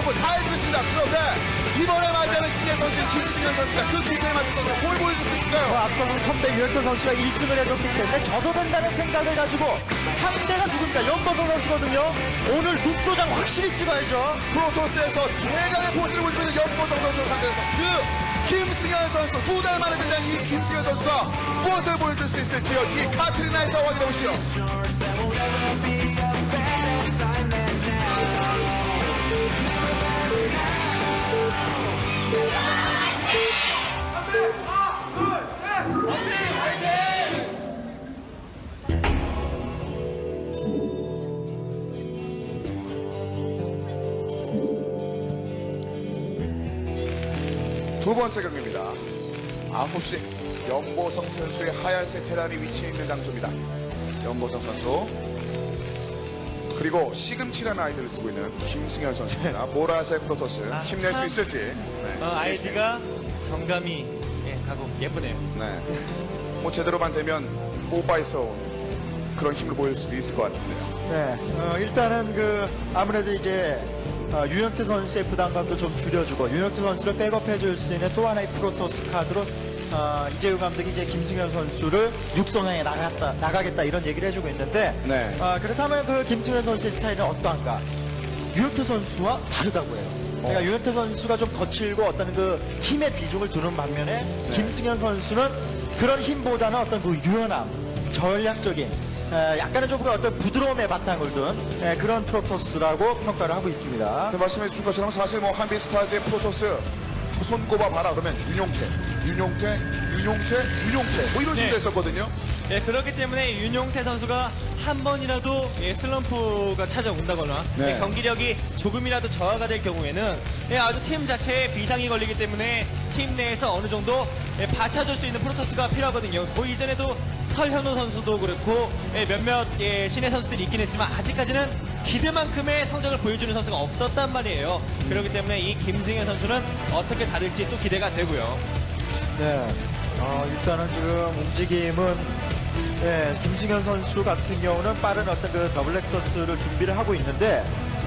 몸을 다해주고 있습니다. 그런데 이번에 맞이하는 신예 선수 김승현 선수가 그 기세에 맞춰서 뭘 보여줄 수그 있을까요? 앞서는 선배 유현태 선수가 1승을 해줬기 때문에 저도 된다는 생각을 가지고 상대가 누굽니까? 연보성 선수거든요. 오늘 눈도장 확실히 찍어야죠. 프로토스에서 최강의 포즈를 보여주고 있는 연보성 선수 상대에서 그 김승현 선수 두 달 만에 등장 이 김승현 선수가 무엇을 보여줄 수 있을지요? 이 카트리나에서 확인해 보시죠. 두 번째 경기입니다. 9시 연보성 선수의 하얀색 테란이 위치해 있는 장소입니다. 연보성 선수 그리고 시금치라는 아이디를 쓰고 있는 김승현 선수입니다. 보라색 프로토스 아, 힘낼 수 참. 있을지 네, 어, 아이디가 정감이 예, 가고 예쁘네요. 네. 뭐 제대로만 되면 뽀빠에서 그런 힘을 보일 수도 있을 것 같은데요. 네, 어, 일단은 그 아무래도 이제 어, 유영태 선수의 부담감도 좀 줄여주고 유영태 선수를 백업해줄 수 있는 또 하나의 프로토스 카드로 어, 이재우 감독이 이제 김승현 선수를 육성에 나갔다 나가겠다 이런 얘기를 해주고 있는데 네. 어, 그렇다면 그 김승현 선수의 스타일은 어떠한가? 유영태 선수와 다르다고 해요. 그러니까 유영태 선수가 좀 거칠고 어떤 그 힘의 비중을 두는 반면에 김승현 선수는 그런 힘보다는 어떤 그 유연함, 전략적인 에, 약간은 좀그 어떤 부드러움의 바탕을 둔 에, 그런 프로토스라고 평가를 하고 있습니다. 그 말씀해 주신 것처럼 사실 뭐 한비스타즈의 프로토스 손 꼽아 봐라 그러면 윤용태, 윤용태, 윤용태, 윤용태 뭐 이런 식으로 네. 했었거든요. 예, 그렇기 때문에 윤용태 선수가 한 번이라도 예, 슬럼프가 찾아온다거나 네. 예, 경기력이 조금이라도 저하가 될 경우에는 예, 아주 팀 자체에 비상이 걸리기 때문에 팀 내에서 어느 정도 예, 받쳐줄 수 있는 프로토스가 필요하거든요. 뭐 이전에도 설현우 선수도 그렇고 예, 몇몇 예, 신의 선수들이 있긴 했지만 아직까지는 기대만큼의 성적을 보여주는 선수가 없었단 말이에요. 그렇기 때문에 이 김승현 선수는 어떻게 다를지 또 기대가 되고요. 네. 어, 일단은 지금 움직임은 예, 김승현 선수 같은 경우는 빠른 어떤 그 더블 렉서스를 준비를 하고 있는데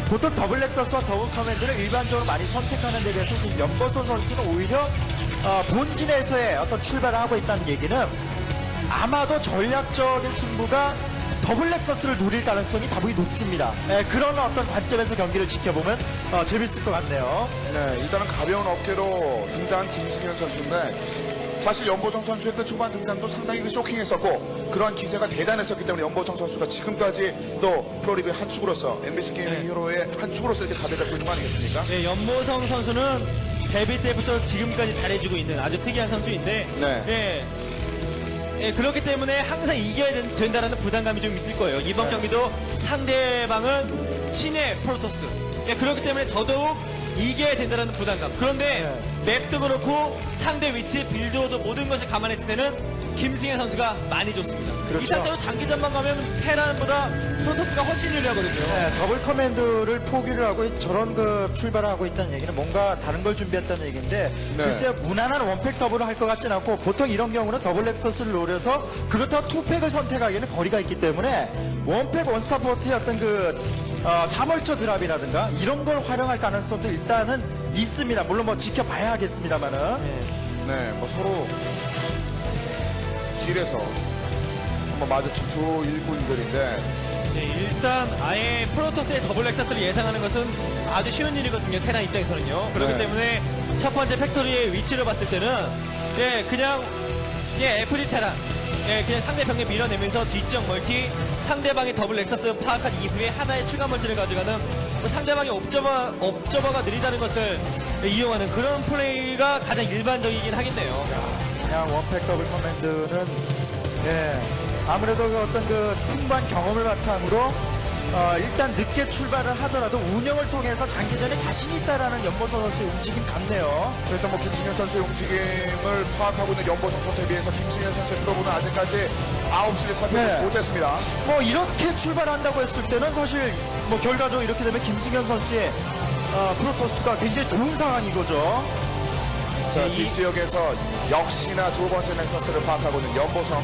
보통 더블 렉서스와 더블 커맨드를 일반적으로 많이 선택하는 데 비해서 지금 연버선 선수는 오히려 어, 본진에서의 어떤 출발을 하고 있다는 얘기는 아마도 전략적인 승부가 더블 렉서스를 노릴 가능성이 다분히 높습니다. 예, 그런 어떤 관점에서 경기를 지켜보면 어, 재밌을 것 같네요. 네, 일단은 가벼운 어깨로 등장한 김승현 선수인데 사실 연보성 선수의 그 초반 등장도 상당히 그 쇼킹했었고 그런 기세가 대단했었기 때문에 연보성 선수가 지금까지 또 프로리그의 한 축으로서 MBC 게임 네. 히어로의 한 축으로서 이렇게 자리 잡고 있는 거 아니겠습니까? 예, 연보성 선수는 데뷔 때부터 지금까지 잘해주고 있는 아주 특이한 선수인데, 네. 예, 예, 그렇기 때문에 항상 이겨야 된, 된다는 부담감이 좀 있을 거예요. 이번 네. 경기도 상대방은 신의 프로토스. 예, 그렇기 때문에 더더욱 이겨야 된다는 부담감. 그런데 맵도 그렇고 상대 위치, 빌드워드 모든 것을 감안했을 때는 김승현 선수가 많이 좋습니다. 그렇죠. 이 상태로 장기전만 가면 테란보다 프로토스가 훨씬 유리하거든요. 네, 더블 커맨드를 포기를 하고 저런 그 출발을 하고 있다는 얘기는 뭔가 다른 걸 준비했다는 얘기인데 네. 글쎄요 무난한 원팩 더블을 할 것 같지는 않고 보통 이런 경우는 더블 렉서스를 노려서 그렇다고 투팩을 선택하기에는 거리가 있기 때문에 원팩 원스타 포트의 어떤 그 어, 3월초 드랍이라든가 이런 걸 활용할 가능성도 일단은 있습니다. 물론 뭐 지켜봐야 하겠습니다만은 네, 뭐 서로 길에서 한번 마주친 두 일꾼들인데 네, 일단 아예 프로토스의 더블 렉서스를 예상하는 것은 아주 쉬운 일이거든요. 테란 입장에서는요. 그렇기 네. 때문에 첫 번째 팩토리의 위치를 봤을 때는 예, 그냥 예, FD 테란 예, 그냥 상대 병력 밀어내면서 뒷지역 멀티 상대방의 더블 렉서스 파악한 이후에 하나의 추가 멀티를 가져가는 뭐 상대방의 옵저버, 옵저버가 느리다는 것을 이용하는 그런 플레이가 가장 일반적이긴 하겠네요. 그냥 원팩 더블 커맨드는 예 아무래도 그 어떤 그 풍부한 경험을 바탕으로 어, 일단 늦게 출발을 하더라도 운영을 통해서 장기전에 자신이 있다라는 연보선 선수의 움직임 같네요. 일단 뭐 김승현 선수의 움직임을 파악하고 있는 연보성 선수에 비해서 김승현 선수의 프로브는 아직까지 9시를 살펴보지 네. 못했습니다. 뭐 이렇게 출발한다고 했을 때는 사실 뭐 결과적으로 이렇게 되면 김승현 선수의 어, 프로토스가 굉장히 좋은 상황인 거죠. 자, 이- 뒷지역에서 역시나 두 번째 넥서스를 파악하고 있는 연보성.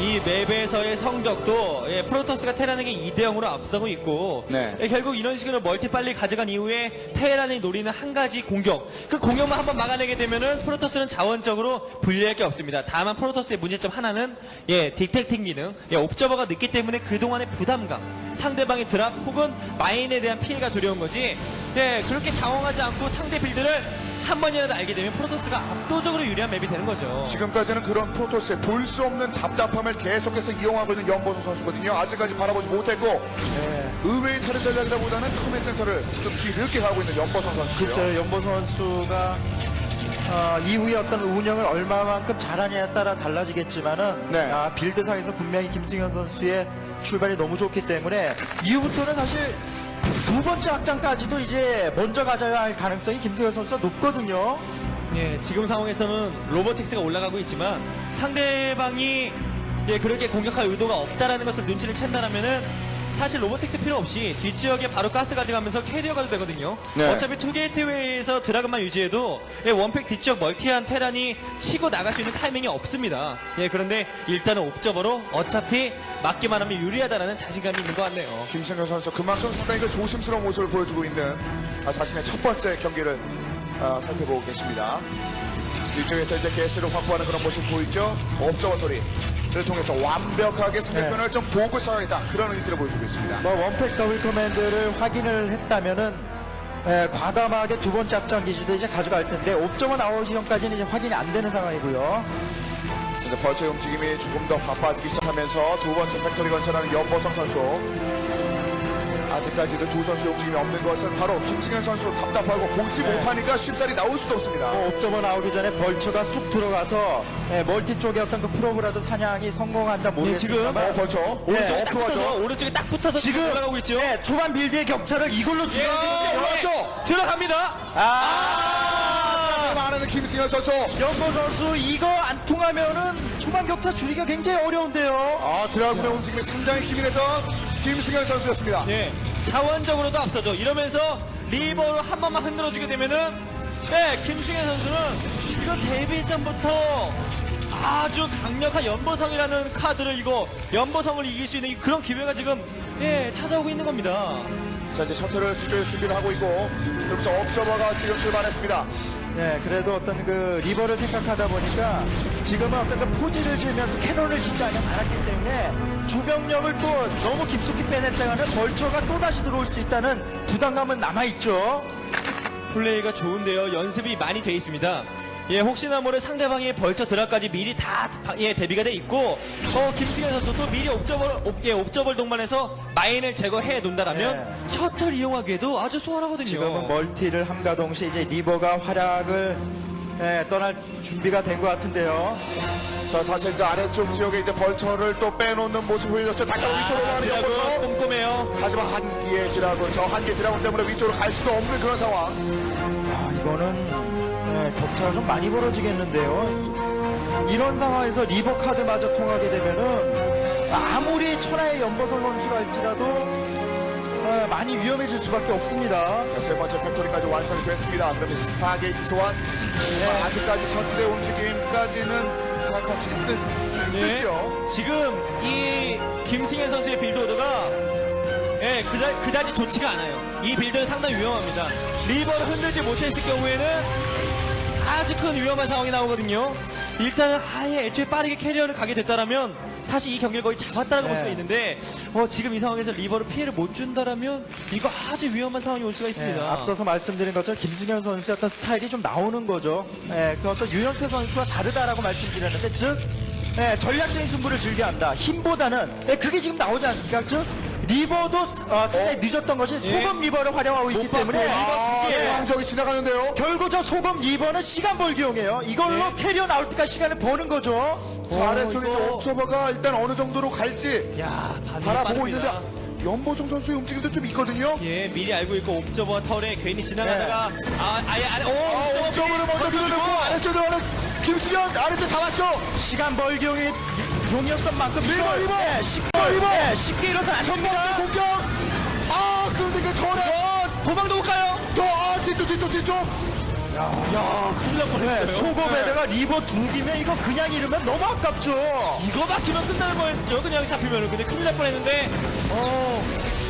이 맵에서의 성적도 예, 프로토스가 테란에게 2대 0으로 앞서고 있고 네. 예, 결국 이런 식으로 멀티 빨리 가져간 이후에 테란이 노리는 한 가지 공격 그 공격만 한번 막아내게 되면은 프로토스는 자원적으로 불리할 게 없습니다. 다만 프로토스의 문제점 하나는 예 딕텍팅 기능 예, 옵저버가 늦기 때문에 그동안의 부담감 상대방의 드랍 혹은 마인에 대한 피해가 두려운 거지 예 그렇게 당황하지 않고 상대 빌드를 한 번이라도 알게 되면 프로토스가 압도적으로 유리한 맵이 되는 거죠. 지금까지는 그런 프로토스의 볼 수 없는 답답함을 계속해서 이용하고 있는 연보성 선수거든요. 아직까지 바라보지 못했고 네. 의외의 다른 전략이라보다는 커맨 센터를 좀 뒤늦게 가고 있는 연보성 선수고요. 글쎄요, 연보 선수가 어, 이후에 어떤 운영을 얼마만큼 잘하냐에 따라 달라지겠지만은 네. 아, 빌드상에서 분명히 김승현 선수의 출발이 너무 좋기 때문에 이후부터는 사실 두 번째 확장까지도 이제 먼저 가져야 할 가능성이 김승현 선수가 높거든요. 예, 지금 상황에서는 로보틱스가 올라가고 있지만 상대방이 예, 그렇게 공격할 의도가 없다라는 것을 눈치를 챈다라면은 사실 로보틱스 필요 없이 뒷지역에 바로 가스 가져가면서 캐리어 가도 되거든요. 네. 어차피 투게이트웨이에서 드라그만 유지해도 예, 원팩 뒤쪽 멀티한 테란이 치고 나갈 수 있는 타이밍이 없습니다. 예, 그런데 일단은 옵저버로 어차피 맞기만 하면 유리하다라는 자신감이 있는 것 같네요. 김승현 선수 그만큼 상당히 그 조심스러운 모습을 보여주고 있는 아, 자신의 첫 번째 경기를 아, 살펴보고 계십니다. 이쪽에서 이제 개수를 확보하는 그런 모습 보이죠? 업저버터리 를 통해서 완벽하게 상대편을 좀 보고 시작하겠다 그런 의지를 보여주고 있습니다. 뭐 원팩 더블 커맨드를 확인을 했다면은 에, 과감하게 두 번째 확장 기지도 이제 가져갈 텐데 옵저버 나오기 전까지는 이제 확인이 안 되는 상황이고요. 이제 벌처의 움직임이 조금 더 바빠지기 시작하면서 두 번째 팩토리 건설하는 연보성 선수 아직까지도 두 선수의 움직임이 없는 것은 바로 김승현 선수 답답하고 보지 네. 못하니까 쉽사리 나올 수도 없습니다. 뭐 옵저버 나오기 전에 벌처가 쑥 들어가서 예, 멀티 쪽에 어떤 그 프로브라도 사냥이 성공한다 모르겠습니다만 어, 벌처. 네, 오른쪽 딱 어프로죠. 붙어서 오른쪽에 딱 붙어서 지금 올라가고 있죠. 예, 초반 빌드의 격차를 이걸로 예, 줄여 아, 올라왔죠? 들어갑니다. 아, 말하는 김승현 선수. 연보 선수 이거 안 통하면은 초반 격차 줄이기가 굉장히 어려운데요. 아, 드라군의 움직임이 상당히 기민했던 김승현 선수였습니다. 예, 자원적으로도 앞서죠. 이러면서 리버로 한 번만 흔들어주게 되면은, 예, 김승현 선수는 이거 데뷔 전부터 아주 강력한 연보성이라는 카드를 이거 연보성을 이길 수 있는 그런 기회가 지금 예 찾아오고 있는 겁니다. 자, 이제 셔틀을 뒤쪽에서 준비를 하고 있고, 그러면서 업저버가 지금 출발했습니다. 네, 그래도 어떤 그 리버를 생각하다 보니까 지금은 어떤 그 포즈를 지으면서 캐논을 짓지 않- 않았기 때문에 주병력을 또 너무 깊숙이 빼냈다가는 벌처가 또 다시 들어올 수 있다는 부담감은 남아있죠. 플레이가 좋은데요. 연습이 많이 돼 있습니다. 예, 혹시나 모를 상대방의 벌처 드랍까지 미리 다, 바- 예, 대비가 돼 있고, 어, 김승현 선수도 미리 옵저벌, 옵, 예, 옵저벌 동반해서 마인을 제거해 놓는다라면, 네. 셔틀 이용하기에도 아주 수월하거든요. 지금은 멀티를 함과 동시에 이제 리버가 활약을 예, 떠날 준비가 된 것 같은데요. 자, 사실 그 아래쪽 지역에 이제 벌처를 또 빼놓는 모습 보여줬죠. 다시 한번 위쪽으로 가는 드라군 연보성. 꼼꼼해요. 하지만 한 개의 드라군, 저한 개의 드라군 때문에 위쪽으로 갈 수도 없는 그런 상황. 아, 이거는 예, 격차가 좀 많이 벌어지겠는데요. 이- 이런 상황에서 리버 카드마저 통하게 되면은 아무리 천하의 연보성 선수라 할지라도 예, 많이 위험해질 수밖에 없습니다. 자, 세 번째 팩토리까지 완성이 됐습니다. 그러면 스타게이트 소환. 네. 아직까지 셔틀의 움직임까지는 파악할 수 있을, 수 예. 지금 이 김승현 선수의 빌드 오더가 예, 그다, 그다지 좋지가 않아요. 이 빌드는 상당히 위험합니다. 리버를 흔들지 못했을 경우에는 아주 큰 위험한 상황이 나오거든요. 일단은 아예 애초에 빠르게 캐리어를 가게 됐다라면 사실 이 경기를 거의 잡았다라고 볼 네. 수가 있는데 어, 지금 이 상황에서 리버를 피해를 못 준다라면 이거 아주 위험한 상황이 올 수가 있습니다. 예, 앞서서 말씀드린 것처럼 김승현 선수의 어떤 스타일이 좀 나오는 거죠. 예, 그 어떤 유영태 선수와 다르다라고 말씀드렸는데, 즉, 예, 전략적인 승부를 즐겨한다. 힘보다는, 예, 그게 지금 나오지 않습니까? 즉, 리버도 어, 상당히 늦었던 것이 예. 소금 리버를 활용하고 있기 못 때문에, 받고 리버 아, 두 개. 왕적이 지나가는데요. 결국 저 소금 리버는 시간 벌기용이에요. 이걸로 예. 캐리어 나올 때까지 시간을 버는 거죠. 자, 아래쪽에 이거- 좀 옵저버가 일단 어느 정도로 갈지 야, 반응이 바라보고 빠릅니다. 있는데 연보성 선수의 움직임도 좀 있거든요. 예, 미리 알고 있고 옵저버와 털에 괜히 지나가다가 아, 아예 아래 오, 아, 옵저버를 먼저 밀어넣고 아래쪽으로 가는 김수현 아래쪽 다 왔죠. 시간 벌기용이 용이었던 만큼 리버, 이걸, 리버! 예, 쉽게, 리버! 예, 쉽게 일어서는 안 됩니다. 공격. 아, 그런데 그 털에 어, 도망도 못 가요. 더 아, 뒤쪽 뒤쪽 뒤쪽. 야, 큰일 날 뻔했어요. 네, 소금에다가 리버 두 기면 이거 그냥 잃으면 너무 아깝죠. 이거 막히면 끝나는 거였죠. 그냥 잡히면. 근데 큰일 날 뻔했는데, 어,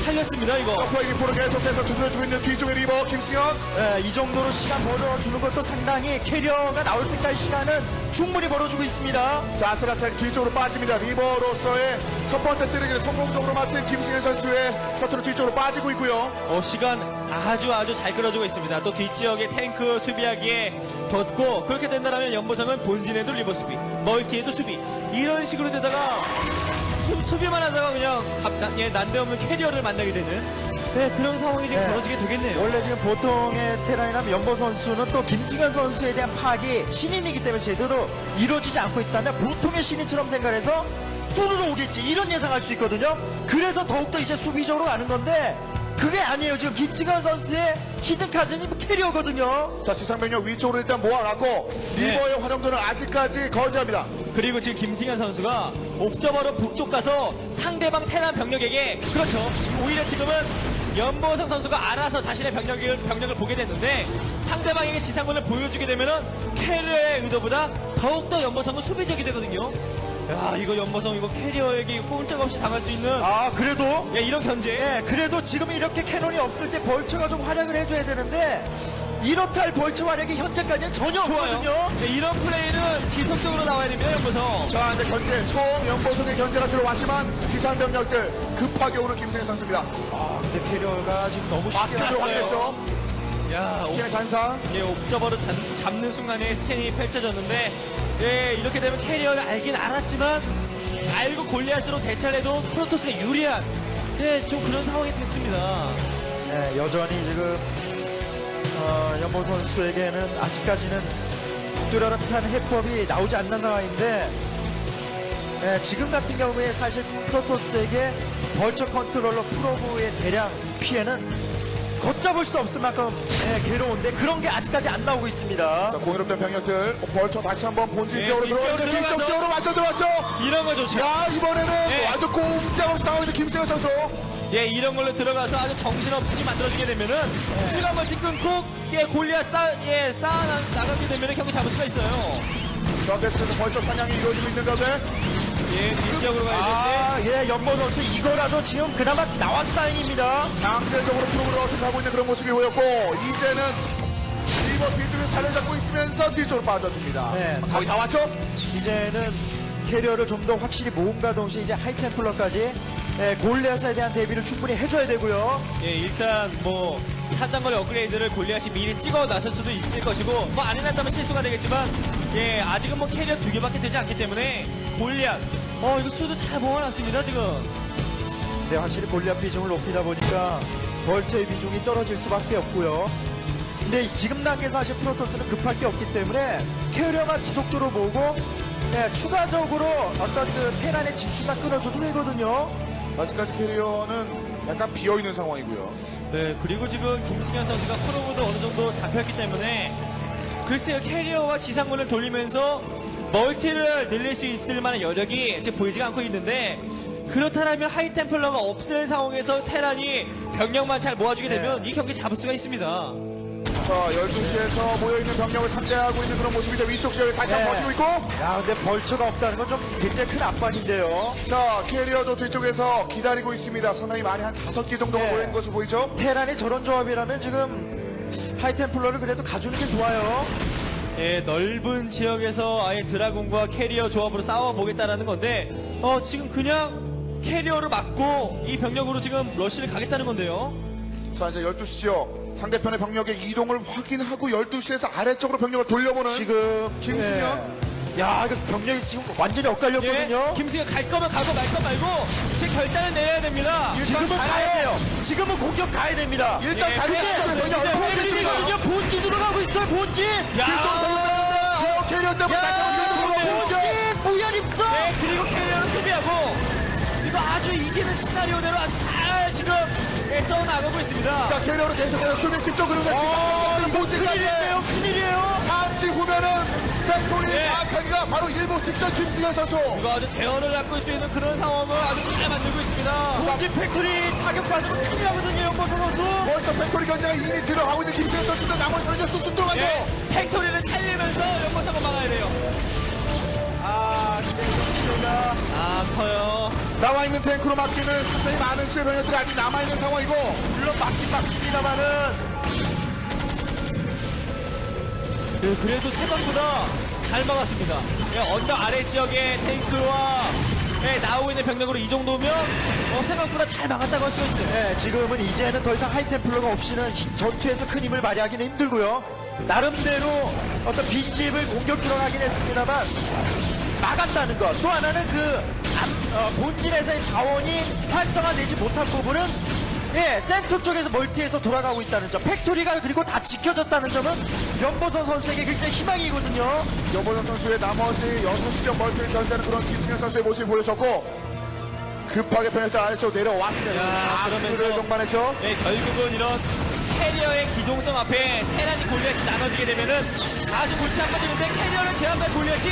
살렸습니다, 이거. 서프라이기 포를 계속해서 두드려주고 있는 뒤쪽의 리버 김승현. 네, 이 정도로 시간 벌어주는 것도 상당히 캐리어가 나올 때까지 시간은 충분히 벌어주고 있습니다. 자, 아슬아슬 뒤쪽으로 빠집니다. 리버로서의 첫 번째 찌르기를 성공적으로 마친 김승현 선수의 셔틀로 뒤쪽으로 빠지고 있고요. 어, 시간 아주 아주 잘 끌어주고 있습니다. 또 뒷지역에 탱크 수비하기에 뒀고, 그렇게 된다면 연보성은 본진에도 리버 수비, 멀티에도 수비. 이런 식으로 되다가, 수, 비만 하다가 그냥 갑- 나- 예, 난데없는 캐리어를 만나게 되는, 네, 그런 상황이 지금 네. 벌어지게 되겠네요. 원래 지금 보통의 테란이나 연보 선수는 또 김승현 선수에 대한 파악이 신인이기 때문에 제대로 이루어지지 않고 있다면 보통의 신인처럼 생각해서 뚫으러 오겠지 이런 예상할 수 있거든요. 그래서 더욱더 이제 수비적으로 가는 건데 그게 아니에요. 지금 김승현 선수의 히든카드는 캐리어거든요. 자, 지상병력 위쪽으로 일단 모아놨고, 네. 리버의 활용도는 아직까지 거지합니다. 그리고 지금 김승현 선수가 옥저버로 북쪽 가서 상대방 테란 병력에게 그렇죠. 오히려 지금은 연보성 선수가 알아서 자신의 병력을 병력을 보게 됐는데 상대방에게 지상군을 보여주게 되면은 캐리어의 의도보다 더욱더 연보성은 수비적이 되거든요. 야 이거 연보성 이거 캐리어에게 꼼짝없이 당할 수 있는 아 그래도 야 이런 견제. 예, 그래도 지금 이렇게 캐논이 없을 때 벌처가 좀 활약을 해줘야 되는데 이렇다 할 벌처 활약이 현재까지는 전혀 좋아요. 없거든요. 네, 이런 플레이는 지속적으로 나와야 됩니다 연보성. 자, 이제 견제, 처음 연보성의 견제가 들어왔지만, 지상 병력들 급하게 오는 김승현 선수입니다. 아, 근데 캐리어가 지금 너무 쉽게 마스크를 나왔어요. 확인했죠. 야 스킨의 잔상. 예, 옵저버로 잡, 잡는 순간에 스캔이 펼쳐졌는데 예, 이렇게 되면 캐리어가 알긴 알았지만 알고 골리앗으로 대처를 해도 프로토스가 유리한 예, 좀 그런 상황이 됐습니다. 네, 여전히 지금 어, 연보 선수에게는 아직까지는 뚜렷한 해법이 나오지 않는 상황인데 예, 지금 같은 경우에 사실 프로토스에게 벌처 컨트롤러 프로브의 대량 피해는 걷잡을 수 없을 만큼 예, 괴로운데 그런 게 아직까지 안 나오고 있습니다. 자, 공유롭던 병력들. 벌쳐 다시 한번 본진 네, 지역으로 뒤쪽으로 들어왔는데, 뒤쪽 들어가서. 지역으로 완전 들어왔죠. 이런 거 좋죠. 야, 이번에는 네. 완전 꼼짝 없이 당하고 있는 김승현 선수. 예, 이런 걸로 들어가서 아주 정신없이 만들어주게 되면은 추가 멀티 끊고 예, 골리앗 쌓, 예, 쌓아 나- 나가게 되면은 경기 잡을 수가 있어요. 자, 계속해서 벌쳐 사냥이 이루어지고 있는 가운데. 예, 뒷지역으로 가야 되는데 아, 예, 연보 선수 이거라도 지금 그나마 나왔 다행입니다. 강제적으로 프로그램을 어떻게 하고 있는 그런 모습이 보였고 이제는 리버 뒤쪽에 살을 잡고 있으면서 뒤쪽으로 빠져줍니다. 네. 거의 다 왔죠? 이제는 캐리어를 좀 더 확실히 모음과 동시에 이제 하이템플러까지 예, 골리앗에 대한 대비를 충분히 해줘야 되고요. 예, 일단 뭐 사단거리 업그레이드를 골리앗이 미리 찍어 나설 수도 있을 것이고 뭐 안 해놨다면 실수가 되겠지만 예, 아직은 뭐 캐리어 두 개밖에 되지 않기 때문에 골리앗 어 이거 수도 잘 모아놨습니다 지금 근데 확실히 골리앗 비중을 높이다 보니까 벌처의 비중이 떨어질 수밖에 없고요. 근데 지금 단계에서 사실 프로토스는 급할 게 없기 때문에 캐리어만 지속적으로 모으고 예, 추가적으로 어떤 그 테란의 진출만 끊어줘도 되거든요. 아직까지 캐리어는 약간 비어있는 상황이고요. 네 그리고 지금 김승현 선수가 프로보도 어느 정도 잡혔기 때문에 글쎄요 캐리어와 지상군을 돌리면서 멀티를 늘릴 수 있을 만한 여력이 지금 보이지가 않고 있는데 그렇다면 하이템플러가 없을 상황에서 테란이 병력만 잘 모아주게 되면 이 경기 잡을 수가 있습니다. 자, 12시에서 모여있는 병력을 상대하고 있는 그런 모습인데 위쪽 지역에 다시 한번 네. 버티고 있고 야, 근데 벌처가 없다는 건 좀 굉장히 큰 압박인데요. 자, 캐리어도 뒤쪽에서 기다리고 있습니다. 상당히 많이 한 다섯 개 정도가 네. 모여있는 것으로 보이죠? 테란이 저런 조합이라면 지금 하이템플러를 그래도 가주는 게 좋아요. 예, 넓은 지역에서 아예 드라군과 캐리어 조합으로 싸워보겠다라는 건데, 어, 지금 그냥 캐리어를 막고 이 병력으로 지금 러쉬를 가겠다는 건데요. 자, 이제 12시 지역 상대편의 병력의 이동을 확인하고 12시에서 아래쪽으로 병력을 돌려보는 지금 김승현? 예. 야, 이거 병력이 지금 완전히 엇갈렸거든요. 예, 김승현 갈 거면 가고 말 거 말고 제 결단을 내려야 됩니다. 지금은 가야 돼요. 지금은 공격 가야 됩니다. 일단 예, 가야 그래서 돼요. 이제 본진이거든요. 본진 들어가고 있어요. 본진. 야, 어, 캐리어 때문에 다시 한번. 본진 무연 입성. 네, 그리고 캐리어를 수비하고, 이거 아주 이기는 시나리오대로 아주 잘 지금 예, 써나가고 있습니다. 자, 캐리어로 계속해서 수비 10쪽 그리고 어, 지금 본진까지 큰일이에요. 큰일이에요. 잠시 후면은 팩토리 네. 장악하기가 바로 일보 직전 김승현 선수. 이거 아주 대어를 낚을 수 있는 그런 상황을 아주 잘 만들고 있습니다. 본진 팩토리 타격 받으면 큰일 나거든요, 연보성 선수. 벌써 팩토리 견제가 이미 들어가고 있는 김승현 선수도 나머지 변경 쑥쑥 들어가죠. 예, 팩토리를 살리면서 연보상을 막아야 돼요. 아, 진짜 아, 커요. 나와 있는 탱크로 막기는 상당히 많은 수의 병력들이 아직 남아 있는 상황이고 물론 막긴 막힙니다만은 네, 그래도 생각보다 잘 막았습니다. 예, 언덕 아래 지역의 탱크와 예, 나오고 있는 병력으로 이 정도면 어, 생각보다 잘 막았다고 할 수가 있어요. 네, 지금은 이제는 더 이상 하이템플러가 없이는 히- 전투에서 큰 힘을 발휘하기는 힘들고요. 나름대로 어떤 빈집을 공격 들어가긴 했습니다만 막았다는 것. 또 하나는 그 암- 어, 본진에서의 자원이 활성화되지 못한 부분은 예, 센터 쪽에서 멀티해서 돌아가고 있다는 점. 팩토리가 그리고 다 지켜졌다는 점은 연보선 선수에게 굉장히 희망이거든요. 여보정 선수의 나머지 6시점 멀티를 견제하는 그런 김승현 선수의 모습이 보여졌고 급하게 변했던 아래쪽 내려왔습니다. 야, 그러면서- 그를 동반했죠. 네, 결국은 이런 캐리어의 기동성 앞에 테란이 골리앗이 나눠지게 되면은 아주 골치 아파지는데 캐리어를 제압할 골리앗이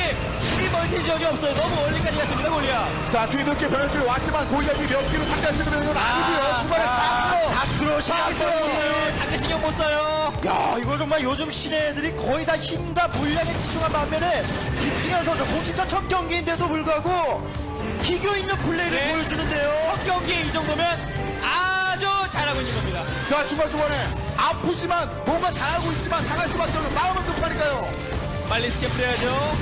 이 멀티 지역이 없어요. 너무 멀리까지 갔습니다, 골리앗. 자 뒤늦게 변형들이 왔지만 골리앗이 몇 기로 상대할 수 있는 병력은 아니고요. 중간에 아, 다 다크로 신경 시작했어요. 써요. 당근 신경 못 써요. 야 이거 정말 요즘 시내들이 거의 다 힘과 물량에 치중한 반면에 김승현 선수 공식전 첫 경기인데도 불구하고 기교 있는 플레이를 네. 보여주는데요. 첫 경기에 이 정도면 아주 잘하고 있는 겁니다. 자 중간중간에 아프지만 뭔가 당하고 있지만 당할 수밖에 없는 마음은 급하니까요. 빨리 스캡 해야죠.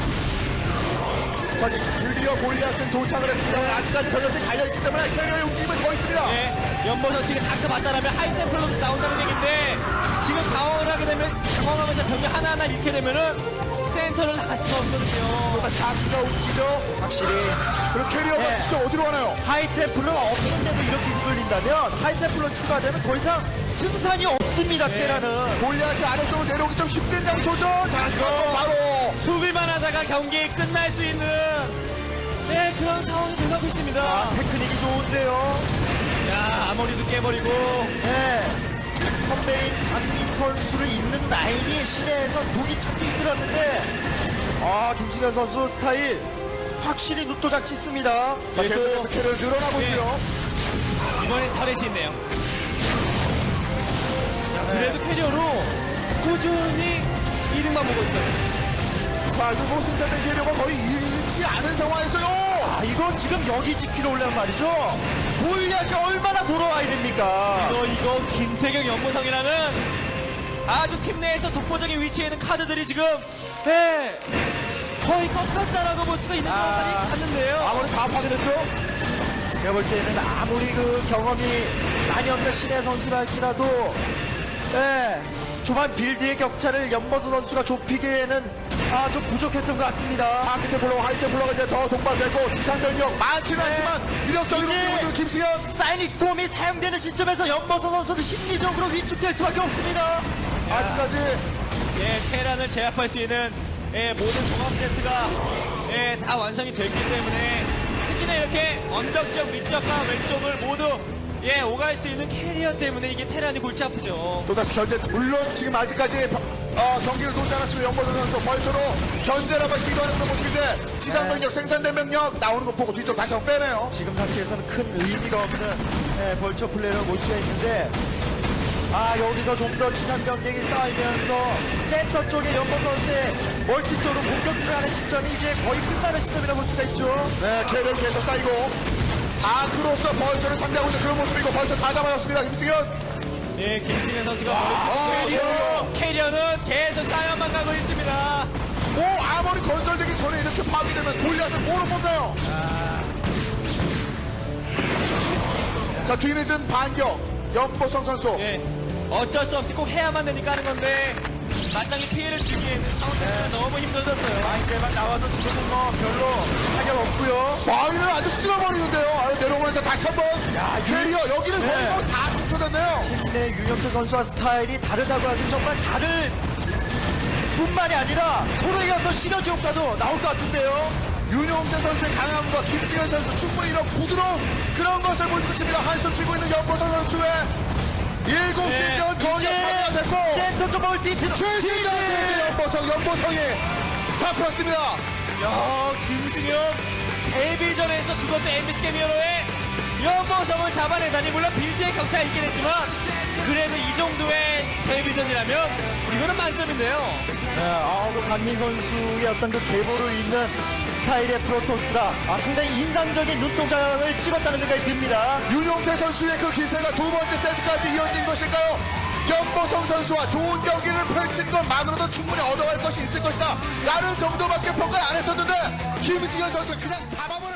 자 드디어 골리앗은 도착을 했습니다. 아직까지 병력들이 달려있기 때문에 캐리어의 움직임은 더 있습니다. 네, 연보선 지금 다크 받다라면 하이템플로도 나온다는 얘기인데 지금 당황을 하게 되면 당황하면서 병력 하나하나 잃게 되면은 센터를 나갈 수가 없거든요. 다시 다크가 움직이죠. 확실히 그리고 캐리어가 네. 진짜 어디로 가나요? 하이템플러가 없는데도 이렇게 흔들린다면 하이템플러 추가되면 더 이상 승산이 없습니다. 네. 테라는. 골리앗이 아래쪽으로 내려오기 좀 힘든 장소죠. 다시 한번 바로 수비만 하다가 경기 끝날 수 있는 네 그런 상황이 돼가고 있습니다. 아, 테크닉이 좋은데요. 야 아머리도 깨버리고 네. 선배인 강민 선수를 잇는 라인이 시내에서 보기 찾기 힘들었는데 아 김승현 선수 스타일 확실히 눈도장 찢습니다. 자, 계속해서 캐리어 늘어나고 네. 있고요. 이번엔 터렛이 있네요. 그래도 캐리어로 꾸준히 이득만 보고 있어요. 자, 이거 뭐 생산된 캐리어가 거의 잃지 않은 상황에서요. 아 이거 지금 여기 지키러 올란 말이죠. 골리앗이 얼마나 돌아와야 됩니까? 이거 이거 김태경 연보성이라는 아주 팀 내에서 독보적인 위치에 있는 카드들이 지금 네, 거의 꺾였다라고 볼 수가 있는 상황까지 갔는데요. 아무리 다 파괴됐죠? 제가 볼 때는 아무리 그 경험이 많이 없는 신의 선수라 할지라도 예, 초반 빌드의 격차를 연보수 선수가 좁히기에는 아, 좀 부족했던 것 같습니다. 하이템플러와 하이템플러가 이제 더 동반되고 지상병력 많지는 네. 않지만 이력적으로 이제- 김승현. 사이닉 스톰이 사용되는 시점에서 연보수 선수는 심리적으로 위축될 수밖에 없습니다. 아직까지 예, 테란을 제압할 수 있는 예, 모든 종합 세트가 예, 다 완성이 됐기 때문에 특히나 이렇게 언덕 지역 위쪽과 왼쪽을 모두 예, 오갈 수 있는 캐리어 때문에 이게 테란이 골치 아프죠. 또다시 견제. 물론 지금 아직까지 어, 경기를 놓지 않았으면 연보선 선수 벌초로 견제를 한번 시도하는 그런 모습인데 지상 병력 생산된 병력 나오는 거 보고 뒤쪽 다시 한번 빼네요. 지금 상태에서는 큰 의미가 없는 예, 벌처 플레이를 볼 수가 있는데 아 여기서 좀 더 지난 병력이 쌓이면서 센터 쪽에 연보 선수의 멀티 쪽으로 공격 들어가는 시점이 이제 거의 끝나는 시점이라고 볼 수가 있죠. 네, 캐리어 계속 쌓이고 아크로서 벌초를 상대하고 있는 그런 모습이고 벌초 다 잡아놨습니다. 김승현. 예, 김승현 선수가 아, 캐리어, 캐리어는 계속 쌓여만 가고 있습니다. 뭐 아무리 건설되기 전에 이렇게 파괴되면 골리앗을 뭐로 뽑나요? 자 뒤늦은 반격 연보성 선수 예, 어쩔 수 없이 꼭 해야만 되니까 하는 건데 마땅히 피해를 주기에는 상황 자체가 너무 힘들었어요. 마인드만 나와도 지금은 뭐 별로 타격 없고요. 마위를 아주 쓸어버리는데요 아, 내려오면서 다시 한번 캐리어 여기는 거의 네. 뭐다 청소됐네요 네, 윤영태 선수와 스타일이 다르다고 하긴 정말 다를 뿐만이 아니라 서로에게 어떤 시너지 효과도 나올 것 같은데요. 윤용태 선수의 강함과 김승현 선수 충분히 이런 부드러운 그런 것을 보여주고 있습니다 한숨 쉬고 있는 연보성 선수의 일곱 네, 이제 파괴가 됐고 센터 쪽 멀티 들어. 최신전 체제 연보성 연보성이 자 풀었습니다. 야, 김승현 데뷔전에서 그것도 MBC 게미어로의 연보성을 잡아내다니 물론 빌드의 격차가 있긴 했지만 그래도 이 정도의 데뷔전이라면 이거는 만점인데요. 네, 아, 그 강민 선수의 어떤 그 계보를 잇는 스타일의 프로토스라 아, 상당히 인상적인 눈동자를 찍었다는 생각이 듭니다. 윤용태 선수의 그 기세가 두 번째 세트까지 이어진 것일까요? 연보성 선수와 좋은 경기를 펼친 것만으로도 충분히 얻어갈 것이 있을 것이다. 라는 정도밖에 평가를 안 했었는데 김승현 선수 그냥 잡아버렸습니다.